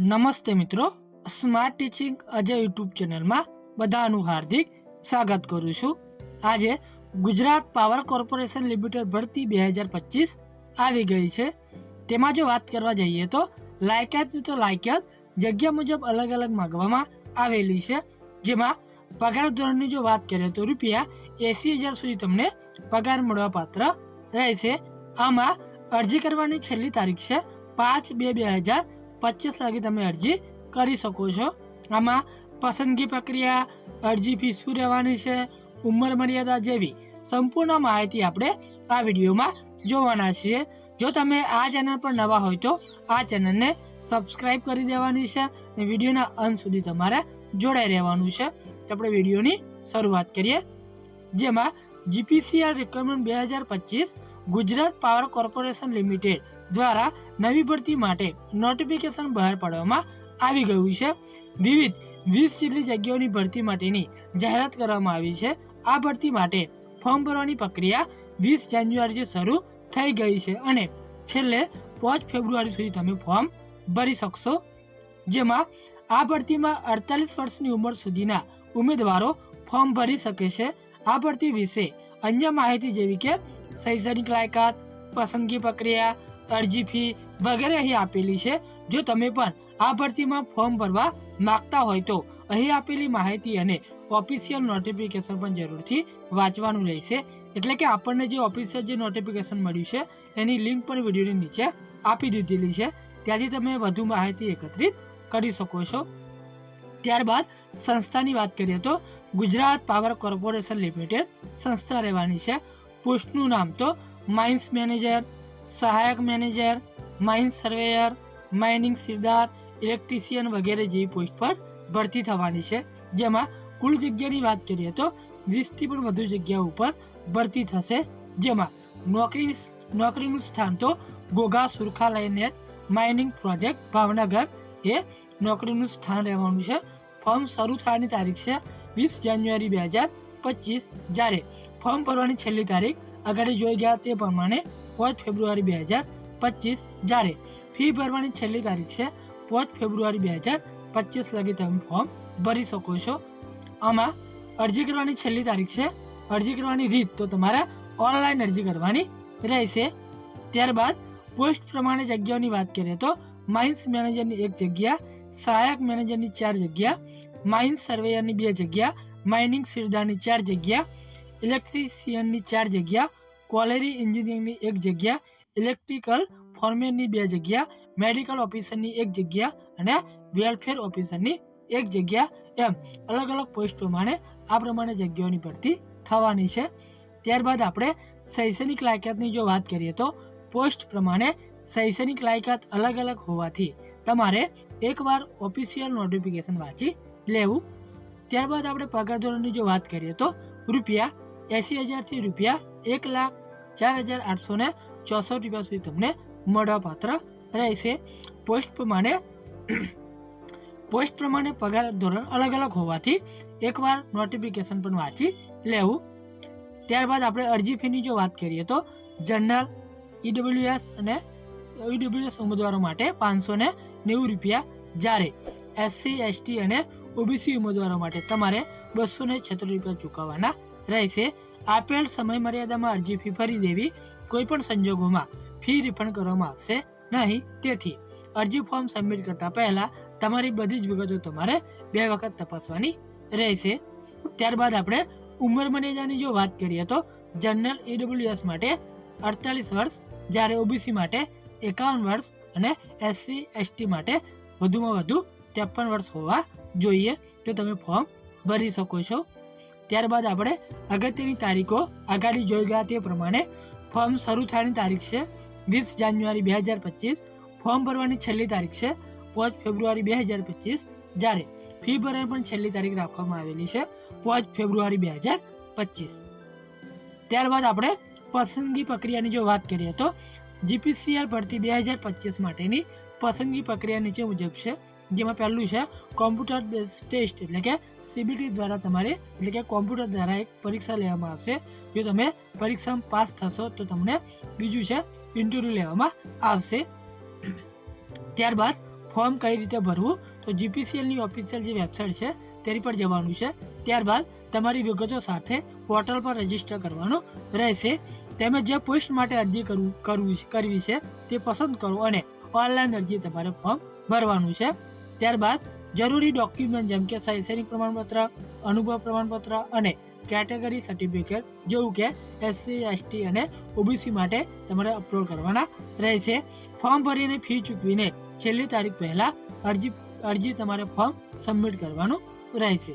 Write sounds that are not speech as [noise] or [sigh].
નમસ્તે મિત્રો. Smart teaching Ajay YouTube ચેનલમાં બધાનું હાર્દિક સ્વાગત કરું છું. આજે ગુજરાત પાવર કોર્પોરેશન લિમિટેડ ભરતી બે હજાર પચીસ આવી ગઈ છે. તેમાં જો વાત કરવા જઈએ તો લાયકાતની તો લાયકાત જગ્યા મુજબ અલગ અલગ માગવામાં આવેલી છે. જેમાં પગાર ધોરણની જો વાત કરીએ તો રૂપિયા એસી હજાર સુધી તમને પગાર મળવા પાત્ર રહેશે. આમાં અરજી કરવાની છેલ્લી તારીખ છે પાંચ બે બે હજાર પચીસ લાગે તમે અરજી કરી શકો છો. આમાં પસંદગી પ્રક્રિયા, અરજી ફી શું રહેવાની છે, ઉંમર મર્યાદા જેવી સંપૂર્ણ માહિતી આપણે આ વિડીયોમાં જોવાના છીએ. જો તમે આ ચેનલ પર નવા હોય તો આ ચેનલને સબસ્ક્રાઈબ કરી દેવાની છે અને વિડીયોના અંત સુધી તમારે જોડાઈ રહેવાનું છે. તો આપણે વિડીયોની શરૂઆત કરીએ. જેમાં જીપીસીઆર રિક્વાયરમેન્ટ બે હજાર પચીસ ગુજરાત પાવર કોર્પોરેશન લિમિટેડ દ્વારા નવી ભરતી માટે નોટિફિકેશન બહાર પાડવામાં આવી ગયું છે. વિવિધ વીસ જેટલી જગ્યાઓની ભરતી માટેની જાહેરાત કરવામાં આવી છે. આ ભરતી માટે ફોર્મ ભરવાની પ્રક્રિયા વીસ જાન્યુઆરીથી શરૂ થઈ ગઈ છે અને છેલ્લે પાંચ ફેબ્રુઆરી સુધી તમે ફોર્મ ભરી શકશો. જેમાં આ ભરતીમાં અડતાલીસ વર્ષની ઉંમર સુધીના ઉમેદવારો ફોર્મ ભરી શકે છે. આ ભરતી વિશે અન્ય માહિતી જેવી કે શૈક્ષણિક લાયકાત, પસંદગી પ્રક્રિયા, અરજી ફી વગેરે અહીં આપેલી છે. જો તમે પણ આ ભરતીમાં ફોર્મ ભરવા માંગતા હોય તો અહીં આપેલી માહિતી અને ઓફિશિયલ નોટિફિકેશન પણ જરૂરથી વાંચવાનું રહેશે. એટલે કે આપણને જે ઓફિશિયલ જે નોટિફિકેશન મળ્યું છે, એની લિંક પણ વિડીયોની નીચે આપી દીધેલી છે. ત્યાંથી તમે વધુ માહિતી એકત્રિત કરી શકો છો. ત્યારબાદ સંસ્થાની વાત કરીએ તો ગુજરાત પાવર કોર્પોરેશન લિમિટેડ સંસ્થા રહેવાની છે. પોસ્ટનું નામ તો માઇન્સ મેનેજર, સહાયક manager, mines surveyor, mining sirdar, electrician વગેરે જેવી પોસ્ટ પર ભરતી થવાની છે. જેમાં કુલ જગ્યાની વાત કરીએ તો વીસથી પણ વધુ જગ્યા ઉપર ભરતી થશે. જેમાં નોકરી નોકરીનું સ્થાન તો ગોગા સુરખાલયનેટ માઇનિંગ પ્રોજેક્ટ ભાવનગર એ નોકરીનું સ્થાન રહેવાનું છે. ફોર્મ શરૂ થવાની તારીખ છે વીસ જાન્યુઆરી બે હજાર પચીસ. જ્યારે ફોર્મ ભરવાની છેલ્લી તારીખ આગળ જોઈ ગયા તે પ્રમાણે પાંચ ફેબ્રુઆરી બે હજાર પચીસ. જ્યારે ફી ભરવાની છેલ્લી તારીખ છે પાંચ ફેબ્રુઆરી બે હજાર પચીસ લગી તમે ફોર્મ ભરી શકો છો. આમાં અરજી કરવાની છેલ્લી તારીખ છે. અરજી કરવાની રીત તો તમારે ઓનલાઈન અરજી કરવાની રહેશે. ત્યારબાદ પોસ્ટ પ્રમાણે જગ્યાઓની વાત કરીએ તો માઇન્સ મેનેજરની એક જગ્યા સહાયક મેનેજરની ચાર જગ્યા માઇન્સ સર્વેયરની બે જગ્યા માઇનિંગ સિરદારની ચાર જગ્યા ઇલેક્ટ્રિશિયનની ચાર જગ્યા ક્વોલેરી એન્જિનિયરિંગની એક જગ્યા ઇલેક્ટ્રિકલ ફોર્મેનની બે જગ્યા મેડિકલ ઓફિસરની એક જગ્યા અને વેલફેર ઓફિસરની એક જગ્યા એમ. અલગ અલગ પોસ્ટ પ્રમાણે આ પ્રમાણે જગ્યાઓની ભરતી થવાની છે. ત્યારબાદ આપણે શૈક્ષણિક લાયકાતની જો વાત કરીએ તો પોસ્ટ પ્રમાણે શૈક્ષણિક લાયકાત અલગ અલગ હોવાથી તમારે એકવાર ઓફિશિયલ નોટિફિકેશન વાંચી લેવું. ત્યારબાદ આપણે પગાર ધોરણની જો વાત કરીએ તો રૂપિયા એસી હજારથી રૂપિયા એક લાખ ચાર હજાર આઠસો ને ચોસઠ રૂપિયા સુધી તમને મળવાપાત્ર રહેશે. પોસ્ટ પ્રમાણે [coughs] પોસ્ટ પ્રમાણે પગાર ધોરણ અલગ અલગ હોવાથી એકવાર નોટિફિકેશન પણ વાંચી લેવું. ત્યારબાદ આપણે અરજી ફીની જો વાત કરીએ તો જનરલ ઈડબ્લ્યુએસ અને ઈડબ્લ્યુએસ ઉમેદવારો માટે પાંચસો ને નેવું રૂપિયા જ્યારે એસસી એસટી અને ઓબીસી ઉમેદવારો માટે તમારે બસો ને છત્રીસ રૂપિયા ચૂકવવાના રહેશે. આપેલ સમય મર્યાદામાં અરજી ફી ભરી દેવી કોઈ પણ સંજોગોમાં ફી રિફંડ કરવામાં આવશે નહીં. તેથી અરજી ફોર્મ સબમિટ કરતા પહેલા તમારી બધી જ વિગતો તમારે બે વખત તપાસવાની રહેશે. ત્યારબાદ આપણે ઉંમર મર્યાદાની જો વાત કરીએ તો જનરલ ઈડબ્લ્યુએસ માટે અડતાલીસ વર્ષ, જ્યારે ઓબીસી માટે એકાવન વર્ષ અને એસસી, એસટી માટે વધુમાં વધુ ત્રેપન વર્ષ હોવા જોઈએ. તો તમે ફોર્મ ભરી શકો છો. ત્યારબાદ આપણે અગત્યની તારીખો આગાડી જોઈ ગયા તે પ્રમાણે ફોર્મ શરૂ થવાની તારીખ છે વીસ જાન્યુઆરી બે હજાર પચીસ. ફોર્મ ભરવાની છેલ્લી તારીખ છે પાંચ ફેબ્રુઆરી બે હજાર પચીસ. જ્યારે ફી ભરવાની પણ છેલ્લી તારીખ રાખવામાં આવેલી છે પાંચ ફેબ્રુઆરી બે હજાર પચીસ. ત્યારબાદ આપણે પસંદગી પ્રક્રિયાની જો વાત કરીએ તો જીપીસીઆર ભરતી બે હજાર પચીસ માટેની પસંદગી પ્રક્રિયા નીચે મુજબ છે. જેમાં પહેલું છે કોમ્પ્યુટર બેઝ ટેસ્ટ, એટલે કે સીબીટી દ્વારા તમારે, એટલે કે કોમ્પ્યુટર દ્વારા એક પરીક્ષા લેવામાં આવશે. જો તમે પરીક્ષામાં પાસ થશો તો તમને બીજું છે ઇન્ટરવ્યૂ લેવામાં આવશે. ત્યારબાદ ફોર્મ કઈ રીતે ભરવું? તો જીપીસીએલની ઓફિશિયલ જે વેબસાઇટ છે તેની પર જવાનું છે. ત્યારબાદ તમારી વિગતો સાથે પોર્ટલ પર રજિસ્ટર કરવાનું રહેશે. તેમજ જે પોસ્ટ માટે અરજી કરવું કરવું કરવી છે, તે પસંદ કરો અને ઓનલાઈન અરજી તમારે ફોર્મ ભરવાનું છે. ત્યારબાદ જરૂરી ડોક્યુમેન્ટ જેમ કે શૈક્ષણિક પ્રમાણપત્ર, અનુભવ પ્રમાણપત્ર અને કેટેગરી સર્ટિફિકેટ જેવું કે એસસી એસટી અને ઓબીસી માટે તમારે અપલોડ કરવાના રહેશે. ફોર્મ ભરીને ફી ચૂકવીને છેલ્લી તારીખ પહેલા અરજી અરજી તમારે ફોર્મ સબમિટ કરવાનું રહેશે.